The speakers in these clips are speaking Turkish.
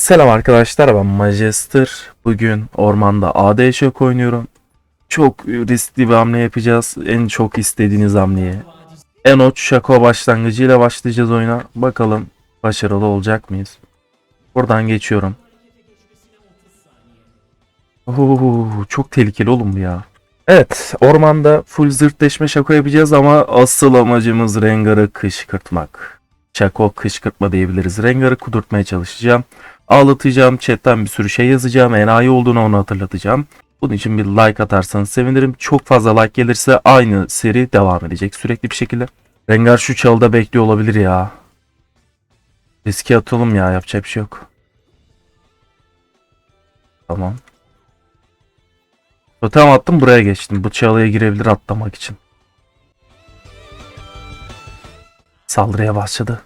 Selam arkadaşlar ben Majester. Bugün ormanda AD Shock oynuyorum. Çok riskli bir hamle yapacağız. En çok istediğiniz hamleye. Enoch Şako başlangıcıyla başlayacağız oyuna. Bakalım başarılı olacak mıyız? Buradan geçiyorum. Oo, çok tehlikeli oğlum ya. Evet ormanda full zırtleşme şako yapacağız ama asıl amacımız Rengar'ı kışkırtmak. Şako kışkırtma diyebiliriz. Rengar'ı kudurtmaya çalışacağım. Ağlatacağım. Chatten bir sürü şey yazacağım. Enayi olduğunu onu hatırlatacağım. Bunun için bir like atarsanız sevinirim. Çok fazla like gelirse aynı seri devam edecek sürekli bir şekilde. Rengar şu çalıda bekliyor olabilir ya. Riske atalım ya. Yapacak bir şey yok. Tamam. Totem attım buraya geçtim. Bu çalıya girebilir atlamak için. Saldırıya başladı.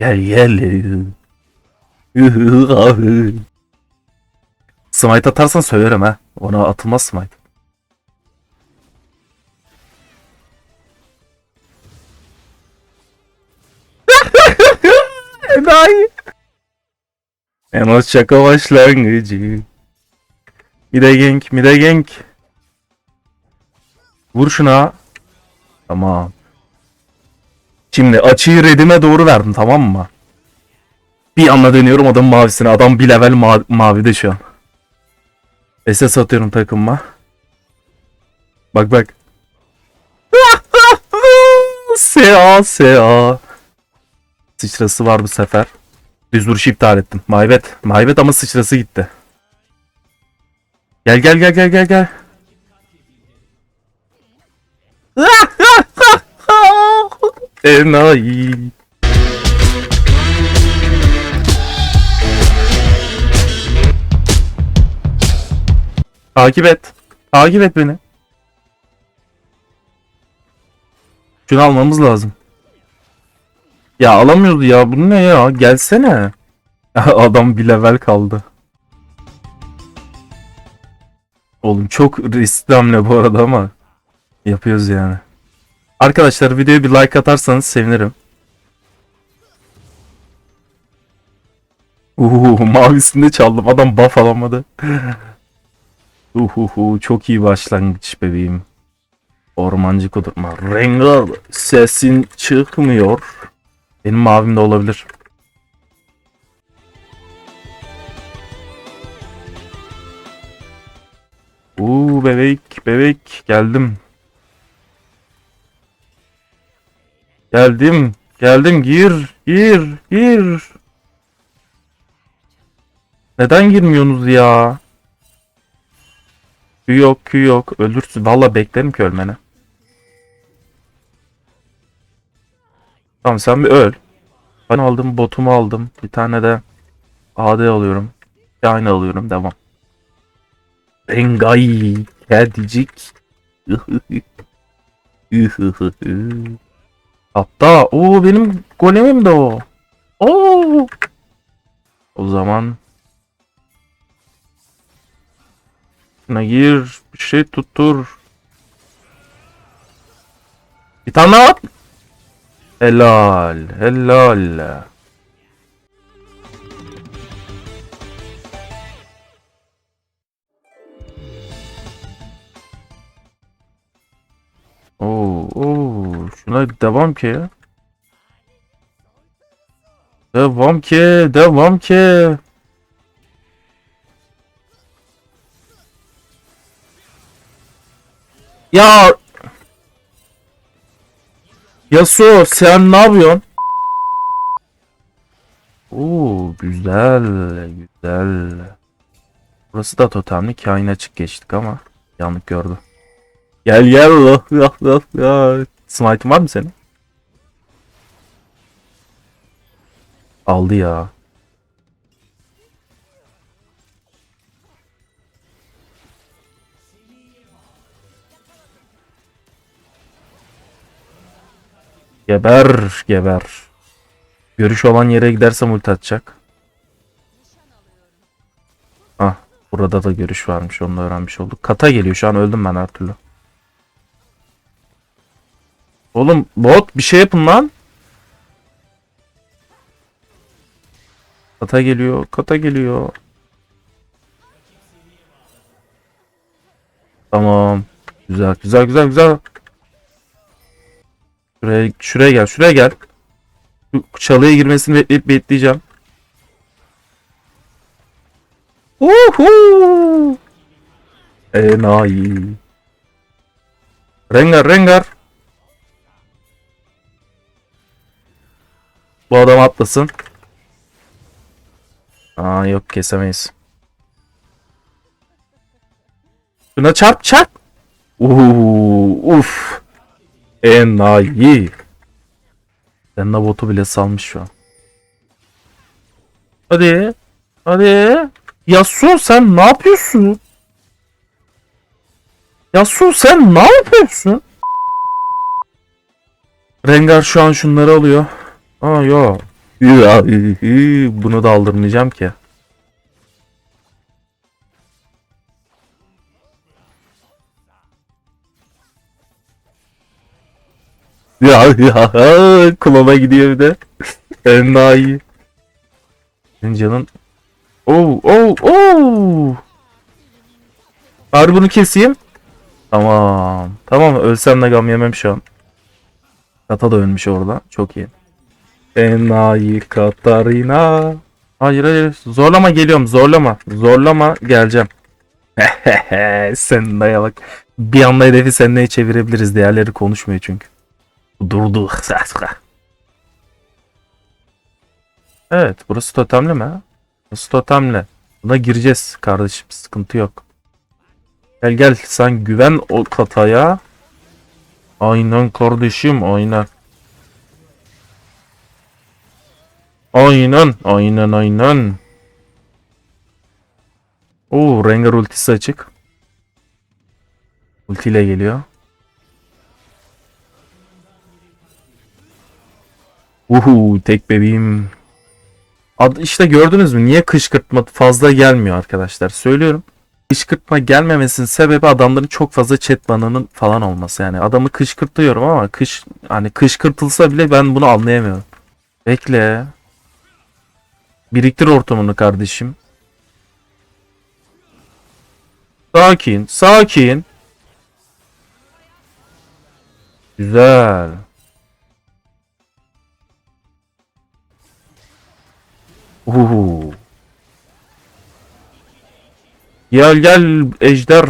Gel gel. smite atarsan söylerim ha. Ona atılmaz smite. Enayi. En az şaka başlangıcı. Mide gank, mide gank. Vur şuna. Tamam. Şimdi açıyı redime doğru verdim tamam mı? Bir anda dönüyorum adam mavisine. Adam bir level ma mavide şu an. SS atıyorum takımıma. Bak bak. SA SA. Sıçrası var bu sefer. Düz vuruşu iptal ettim. Maybet. Maybet ama sıçrası gitti. Gel gel gel gel gel gel. Enayi. Takip et. Takip et beni. Şunu almamız lazım. Ya alamıyoruz ya. Bu ne ya? Gelsene. Adam bir level kaldı. Oğlum çok riskli hamle bu arada ama yapıyoruz yani. Arkadaşlar videoya bir like atarsanız sevinirim. Uhu mavisinde çaldım. Adam buff alamadı. Uhuhu çok iyi başlangıç bebeğim. Ormancı kudurma. Rengar sesin çıkmıyor. Benim mavim de olabilir. Uuu bebek bebek geldim. Geldim. Geldim gir gir gir. Neden girmiyorsunuz ya? Kü yok kü yok. Ölürsün. Valla beklerim ki ölmeni. Tamam sen bir öl. Ben aldım botumu aldım. Bir tane de AD alıyorum. Bir aynı alıyorum. Devam. Engay. Kedicik. Hatta o benim golemim de o. Oo. O zaman Şuna gir. Bir şey tuttur. Bir tane daha at. Helal. Helal. Oo, oo. Şuna devam ki. Devam ki. Devam ki. Ya Yasuo sen ne yapıyorsun? Oo güzel güzel. Burası da totemli kain açık geçtik ama yanlış gördü. Gel gel oh, oh, oh, oh. Smite'ın var mı senin? Aldı ya. Geber geber. Görüş olan yere gidersem ulti atacak. Ah burada da görüş varmış onu da öğrenmiş olduk. Kata geliyor şu an öldüm ben her türlü. Oğlum bot bir şey yapın lan. Kata geliyor. Kata geliyor. Tamam. Güzel güzel güzel güzel. Şuraya, şuraya gel şuraya gel. Şu çalıya girmesini bekleyip bekleyeceğim. Uhu. Enayi. Rengar Rengar. Bu adam atlasın. Aa yok kesemeyiz. Şuna çarp çarp. Uuu uf. Enayi. Sen de botu bile salmış şu an. Hadi. Hadi. Yasuo sen ne yapıyorsun? Yasuo sen ne yapıyorsun? Rengar şu an şunları alıyor. Aa yo. Bunu da aldırmayacağım ki. Ya ya klona gidiyor bir de. En daha iyi. Senin canın. Oh oh oh. Bari bunu keseyim. Tamam. Tamam ölsem de gam yemem şu an. Kata da ölmüş orada. Çok iyi. Enayi Katarina. Hayır hayır. Zorlama geliyorum. Zorlama. Zorlama geleceğim. Sen daya bak. Bir anda hedefi senle çevirebiliriz. Diğerleri konuşmuyor çünkü. Durdu. Evet. Burası totemli mi? Burası totemli. Buna gireceğiz kardeşim. Sıkıntı yok. Gel gel. Sen güven o kataya. Aynen kardeşim. Aynen. Aynen. Aynen aynen. Oo Rengar ultisi açık. Ultiyle geliyor. Uhu tek bebeğim. Ad, işte gördünüz mü? Niye kışkırtma fazla gelmiyor arkadaşlar? Söylüyorum. Kışkırtma gelmemesinin sebebi adamların çok fazla chat banının falan olması. Yani adamı kışkırtıyorum ama kış hani kışkırtılsa bile ben bunu anlayamıyorum. Bekle. Biriktir ortamını kardeşim. Sakin, sakin. Güzel. Uhu. Gel gel ejder.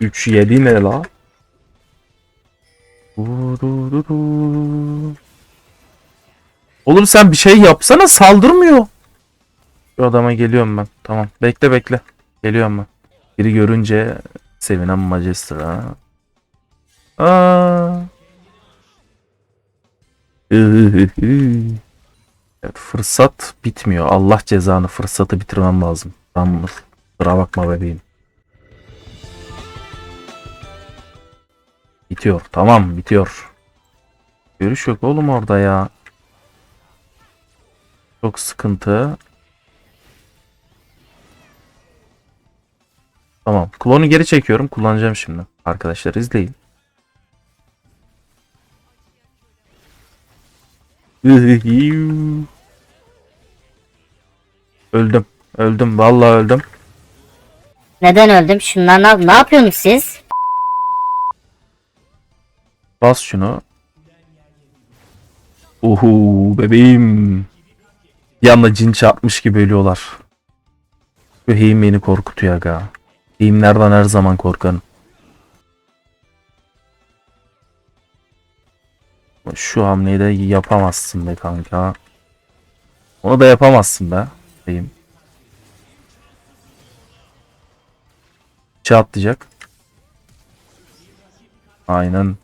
3 7 ne la? Oğlum sen bir şey yapsana saldırmıyor. Şu adama geliyorum ben. Tamam bekle bekle. Geliyorum ben. Biri görünce sevinen Majester ha. Aa. Evet, fırsat bitmiyor. Allah cezanı fırsatı bitirmem lazım. Tamam Sıra bakma bebeğim. Bitiyor. Tamam bitiyor. Görüş yok oğlum orada ya. Çok sıkıntı. Tamam. Klonu geri çekiyorum. Kullanacağım şimdi. Arkadaşlar izleyin. Öldüm. Öldüm. Vallahi öldüm. Neden öldüm? Şunlar ne, ne yapıyorsunuz siz? Bas şunu. Uhu bebeğim. Yanına cin çarpmış gibi ölüyorlar. Şu heyim beni korkutuyor aga. Heyimlerden her zaman korkarım. Şu hamleyi de yapamazsın be kanka. Onu da yapamazsın be. Heyim. Çağ atlayacak. Aynen.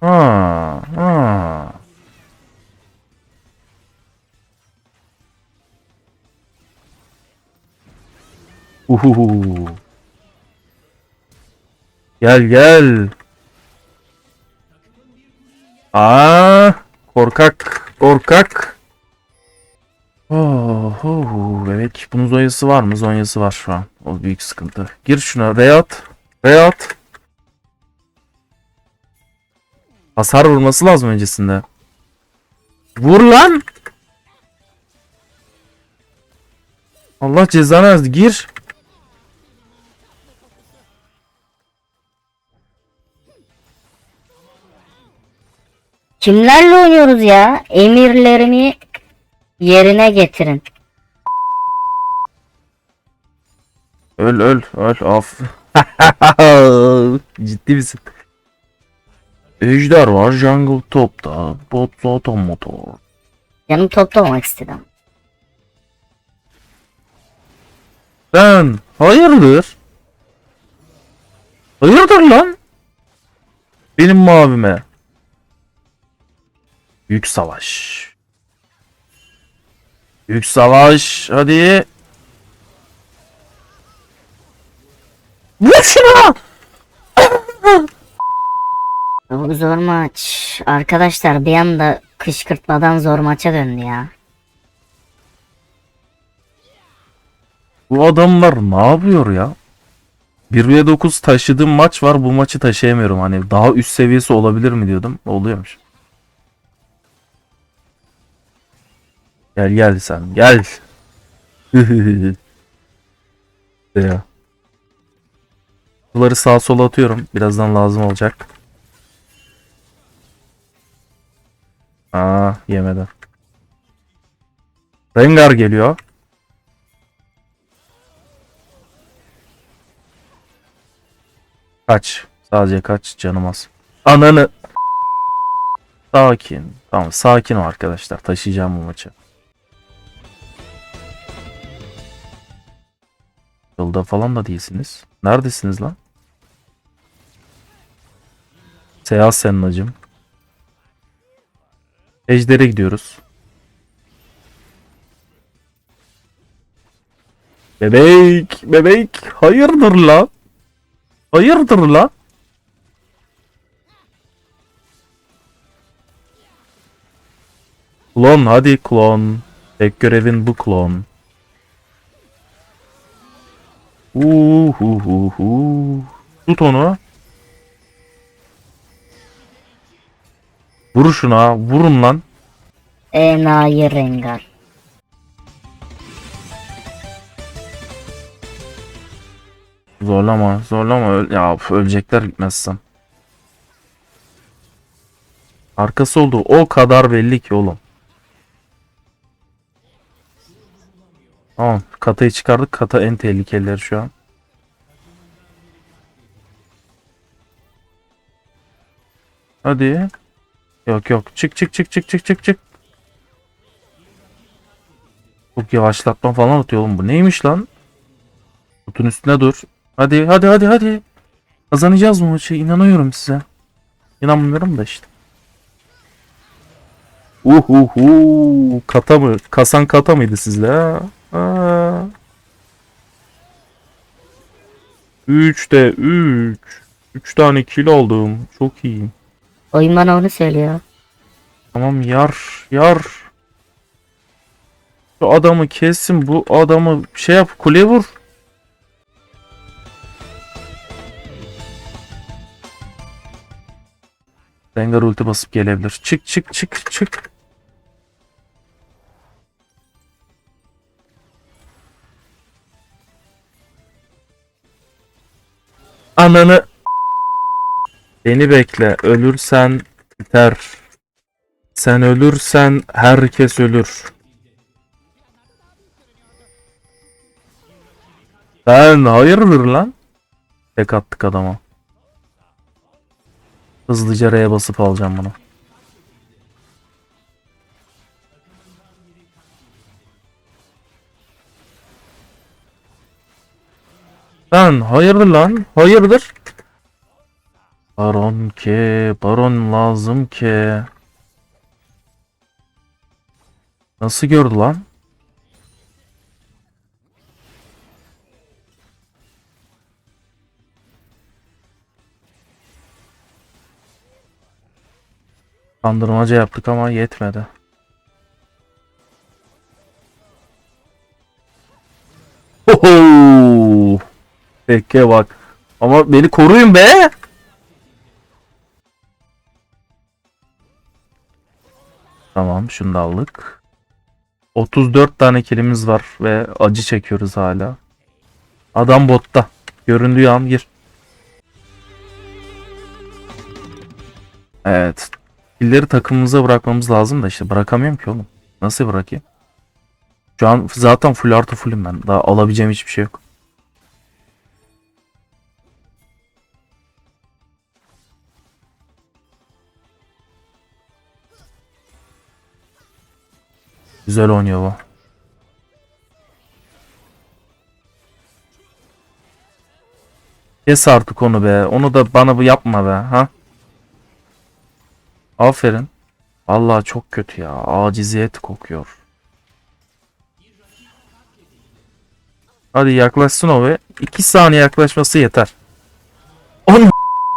Ha, ha. Uhuhu. Gel gel. Aa, korkak, korkak. Oh, oh, bebek. Bunun zonyası var mı? Zonyası var şu an. O büyük sıkıntı. Gir şuna. Reyat. Reyat. Hasar vurması lazım öncesinde. Vur lan. Allah cezanı. Gir. Kimlerle oynuyoruz ya? Emirlerimi yerine getirin. Öl öl öl af. Ciddi misin? Ejder var jungle topta. Bot zaten motor. Canım topta olmak istedim. Ben hayırdır? Hayırdır lan? Benim mavime. Büyük savaş. Büyük savaş. Hadi. Vur şuna! Bu zor maç. Arkadaşlar bir anda kışkırtmadan zor maça döndü ya. Bu adamlar ne yapıyor ya? 1 ve 9 taşıdığım maç var. Bu maçı taşıyamıyorum. Hani daha üst seviyesi olabilir mi diyordum. Oluyormuş. Gel gel sen gel. ya. Suları sağa sola atıyorum. Birazdan lazım olacak. Aa yemeden. Rengar geliyor. Kaç. Sadece kaç canım az. Ananı. Sakin. Tamam sakin ol arkadaşlar. Taşıyacağım bu maçı. Yolda falan da değilsiniz. Neredesiniz lan? Seyahat senin acım. Ejder'e gidiyoruz. Bebek, bebek, hayırdır lan? Hayırdır lan? Klon hadi klon. Tek görevin bu klon. Uhuhuhu. Tut onu. Vur şuna. Vurun lan. Enayi Rengar. Zorlama. Zorlama. Öl ya ölecekler gitmezsem. Arkası oldu. O kadar belli ki oğlum. Tamam. Katayı çıkardık. Kata en tehlikelileri şu an. Hadi. Yok yok. Çık çık çık çık çık çık çık. Çok yavaşlatma falan atıyor oğlum. Bu neymiş lan? Kutun üstüne dur. Hadi hadi hadi hadi. Kazanacağız bu maçı. İnanıyorum size. İnanmıyorum da işte. Uhuhu. Kata mı? Kasan kata mıydı sizle? ha? Aa. Üçte üç. Üç tane kill aldım. Çok iyiyim. Oyun bana onu söylüyor. Tamam yar yar. Şu adamı kessin bu adamı şey yap kuleye vur. Rengar ulti basıp gelebilir. Çık çık çık çık. Ananı. Beni bekle. Ölürsen biter. Sen ölürsen herkes ölür. Sen hayırdır lan? Tek attık adama. Hızlıca R'ye basıp alacağım bunu. Sen hayırdır lan? Hayırdır? Baron ki, baron lazım ki. Nasıl gördü lan? Kandırmaca yaptık ama yetmedi. Peki bak. Ama beni koruyun be. Tamam şunu da aldık. 34 tane kilimiz var ve acı çekiyoruz hala. Adam botta. Göründüğü an gir. Evet. Killeri takımımıza bırakmamız lazım da işte bırakamıyorum ki oğlum. Nasıl bırakayım? Şu an zaten full artı fullüm ben. Daha alabileceğim hiçbir şey yok. Güzel oynuyor bu. Kes artık onu be. Onu da bana bu yapma be. Ha? Aferin. Vallahi çok kötü ya. Aciziyet kokuyor. Hadi yaklaşsın o ve 2 saniye yaklaşması yeter. Onu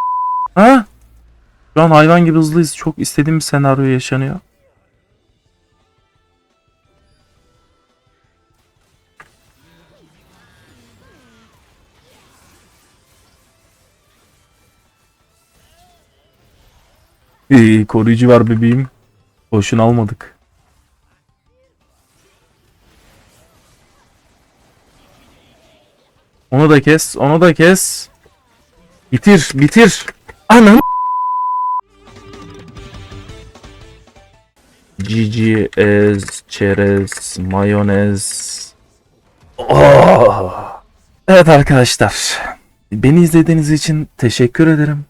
Ha? Şu an hayvan gibi hızlıyız. Çok istediğim senaryo yaşanıyor. İyi, koruyucu var bebeğim. Boşuna almadık. Onu da kes, onu da kes. Bitir, bitir. Anam. Cici, ez, çerez, mayonez. Oh. Evet arkadaşlar. Beni izlediğiniz için teşekkür ederim.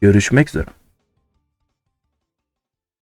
Görüşmek üzere.